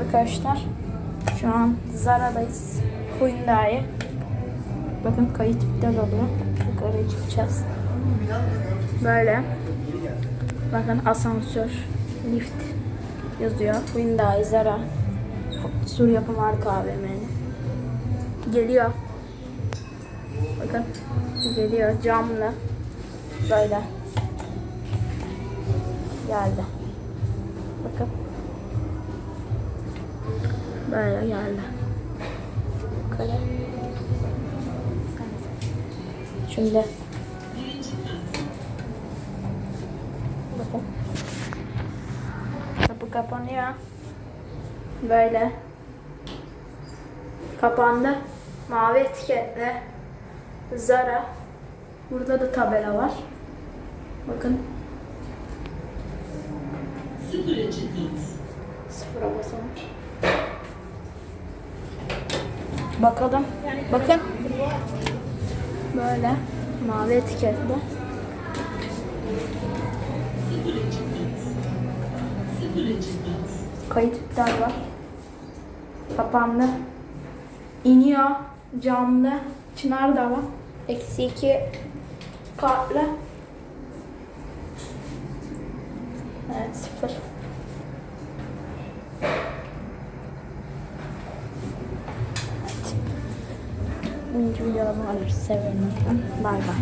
Arkadaşlar şu an Zara'dayız. Hyundai. Bakın kayıt iptal oluyor. Yukarıya çıkacağız. Böyle. Bakın asansör, lift yazıyor. Hyundai Zara. Sur yapım marka AVM'nin. Geliyor. Bakın geliyor camlı. Böyle. Geldi. Bakın. Böyle geldi. Yukarı. Şimdi. Bakın. Kapı kapanıyor. Böyle. Kapandı. Mavi etiketli. Zara. Burada da tabela var. Bakın. Sıfıra çıkınız. Sıfıra basalım. Bakalım. Bakın. Böyle. Mavi etiketli. Kayıt iptal var. Kapandı. İniyor. Camlı. Çınar da var. Eksi iki kartlı. Evet sıfır. Evet. İkinci videomu alırız. Severim. Bay bay.